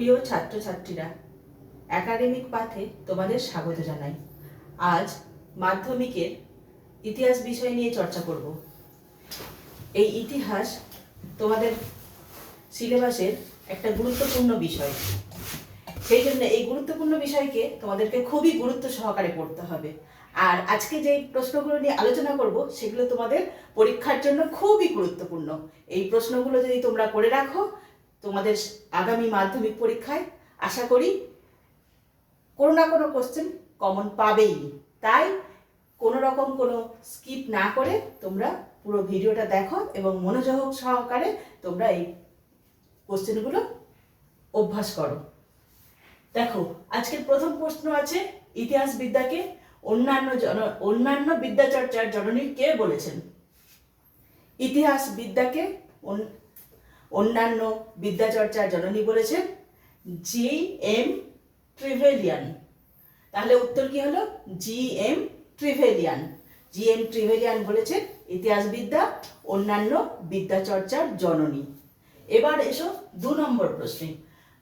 প্রিয় ছাত্রছাত্রীরা একাডেমিক পাথে তোমাদের স্বাগত জানাই। আজ মাধ্যমিকের ইতিহাস বিষয় নিয়ে চর্চা করব। এই ইতিহাস তোমাদের সিলেবাসের একটা গুরুত্বপূর্ণ বিষয়। সেই জন্য এই গুরুত্বপূর্ণ বিষয়কে তোমাদেরকে খুবই গুরুত্ব সহকারে পড়তে হবে। আর আজকে যে প্রশ্নগুলো নিয়ে আলোচনা করব, সেগুলো তোমাদের পরীক্ষার জন্য খুবই গুরুত্বপূর্ণ। এই প্রশ্নগুলো যদি তোমরা করে রাখো তোমাদের আগামী মাধ্যমিক পরীক্ষায় আশা করি কোনো না কোনো কোশ্চেন কমন পাবেই। তাই কোনো রকম কোনো স্কিপ না করে তোমরা পুরো ভিডিওটা দেখো এবং মনোযোগ সহকারে তোমরা এই কোশ্চেনগুলো অভ্যাস করো। দেখো, আজকের প্রথম প্রশ্ন আছে, ইতিহাস বিদ্যাকে অন্যান্য জন, অন্যান্য বিদ্যাচর্চার জননী কে বলেছেন? ইতিহাস বিদ্যাকে অন্যান্য বিদ্যাচর্চার জননী বলেছেন জি এম ট্রিভেলিয়ান তাহলে উত্তর কি হলো? জি এম ট্রিভেলিয়ান জি এম ট্রিভেলিয়ান বলেছেন ইতিহাসবিদ্যা, অন্যান্য বিদ্যাচর্চার জননী। এবার এসো দু নম্বর প্রশ্নে।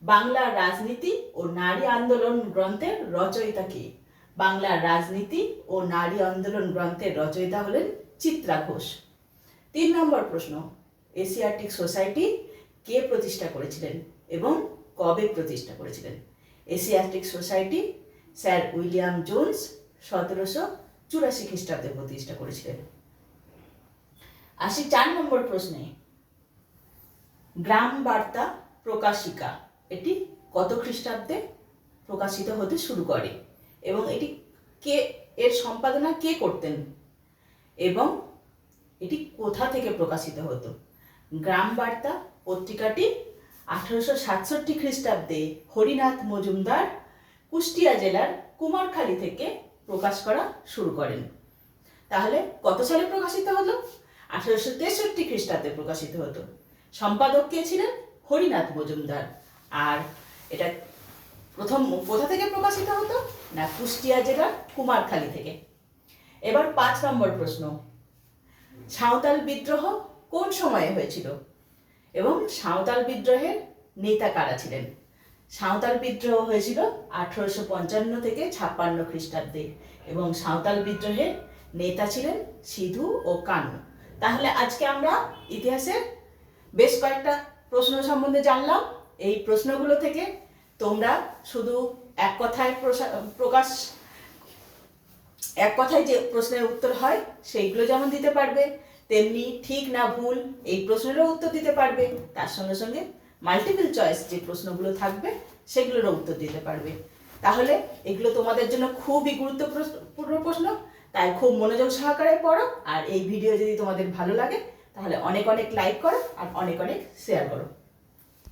বাংলার রাজনীতি ও নারী আন্দোলন গ্রন্থের রচয়িতা কে? বাংলার রাজনীতি ও নারী আন্দোলন গ্রন্থের রচয়িতা হলেন চিত্রা ঘোষ। তিন নম্বর প্রশ্ন। এশিয়াটিক সোসাইটি কে প্রতিষ্ঠা করেছিলেন এবং কবে প্রতিষ্ঠা করেছিলেন? Asiatic society sir William Jones সতেরোশো চুরাশি খ্রিস্টাব্দে প্রতিষ্ঠা করেছিলেন। আসি চার নম্বর প্রশ্নে। গ্রাম বার্তা প্রকাশিকা এটি কত খ্রিস্টাব্দে প্রকাশিত হতে শুরু করে এবং এটি কে এর সম্পাদনা কে করতেন এবং এটি কোথা থেকে প্রকাশিত হতো? গ্রাম বার্তা পত্রিকাটি আঠারোশো সাতষট্টি খ্রিস্টাব্দে হরিনাথ মজুমদার কুষ্টিয়া জেলার কুমারখালী থেকে প্রকাশ করা শুরু করেন। তাহলে কত সালে প্রকাশিত হলো? আঠারোশো তেষট্টি খ্রিস্টাব্দে প্রকাশিত হতো। সম্পাদক কে ছিলেন? হরিনাথ মজুমদার। আর এটা প্রথম কোথা থেকে প্রকাশিত হতো? না, কুষ্টিয়া জেলার কুমারখালী থেকে। এবার পাঁচ নম্বর প্রশ্ন। সাঁওতাল বিদ্রোহ কোন সময়ে হয়েছিল? এবং সাঁওতাল বিদ্রোহের নেতা কারা ছিলেন? সাঁওতাল বিদ্রোহ হয়েছিল আঠারোশো পঞ্চান্ন থেকে ছাপ্পান্ন খ্রিস্টাব্দে এবং সাঁওতাল বিদ্রোহের নেতা ছিলেন সিধু ও কানু। তাহলে আজকে আমরা ইতিহাসের বেশ কয়েকটা প্রশ্ন সম্বন্ধে জানলাম। এই প্রশ্নগুলো থেকে তোমরা শুধু এক কথায় প্রকাশ, এক কথায় যে প্রশ্নের উত্তর হয়, সেইগুলো যেমন দিতে পারবে তেমনি ঠিক না ভুল এই প্রশ্নেরও উত্তর দিতে পারবে। তার সঙ্গে সঙ্গে মাল্টিপল চয়েস যে প্রশ্নগুলো থাকবে, সেগুলোরও উত্তর দিতে পারবে। তাহলে এগুলো তোমাদের জন্য খুবই গুরুত্বপূর্ণ প্রশ্ন। তাই খুব মনোযোগ সহকারে পড়ো, আর এই ভিডিও যদি তোমাদের ভালো লাগে, তাহলে অনেক অনেক লাইক করো, আর অনেক অনেক শেয়ার করো।